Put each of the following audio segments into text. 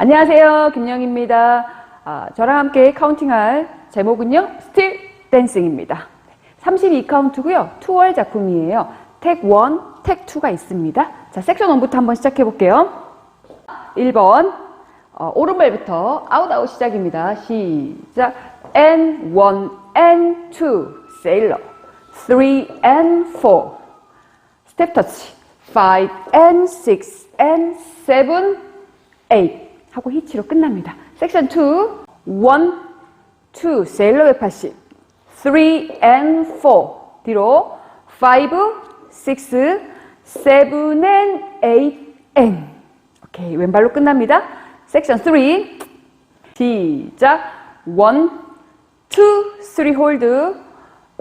안녕하세요. 김영입니다. 아, 저랑 함께 카운팅할 제목은요. 스틸 댄싱입니다. 32카운트고요. 2월 작품이에요. 택 1, 택 2가 있습니다. 자, 섹션 1부터 한번 시작해 볼게요. 1번 어, 오른발부터 아웃 아웃 시작입니다. 시작. and 1 and 2 sailor 3 and 4 스텝 터치 5 and 6 and 7 8 하고 히치로 끝납니다. 섹션 2 1 2 세일러 180 3 and 4 뒤로 5 6 7 and 8 and 오케이 왼발로 끝납니다. 섹션 3 시작. 1 2 3 홀드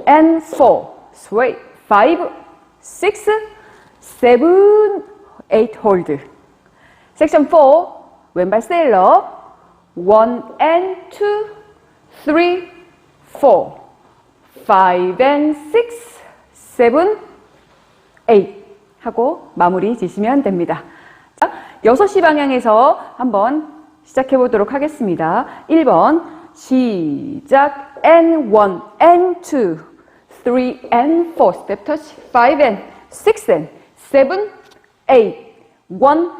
and 4 sway 5 6 7 8 홀드. 섹션 4 왼발 세일러. 1 and 2 3 4 5 and 6 7 8 하고 마무리 지시면 됩니다. 자, 6시 방향에서 한번 시작해 보도록 하겠습니다. 1번 시작. And 1 and 2 3 and 4 스텝 터치 5 and 6 and 7 8 1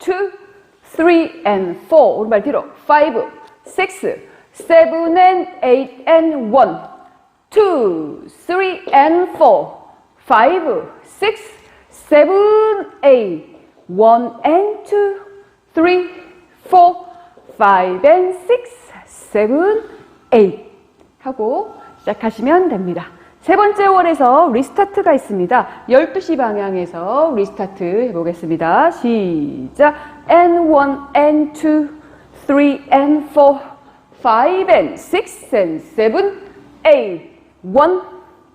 2 3 and 4 오른발 뒤로 5 6 7 and 8 and 1 2 3 and 4 5 6 7 8 1 and 2 3 4 5 and 6 7 8 하고 시작하시면 됩니다. 세 번째 월에서 리스타트가 있습니다. 12시 방향에서 리스타트 해보겠습니다. 시작. N1, N2, 3 and 4, 5 and 6 and 7, 8, 1,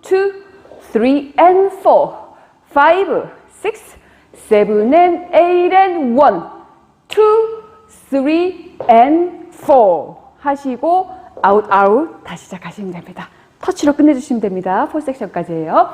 2, 3 and 4, 5, 6, 7 and 8 and 1, 2, 3 and 4 하시고 아웃 아웃 다시 시작하시면 됩니다. 터치로 끝내주시면 됩니다. 폴 섹션까지예요.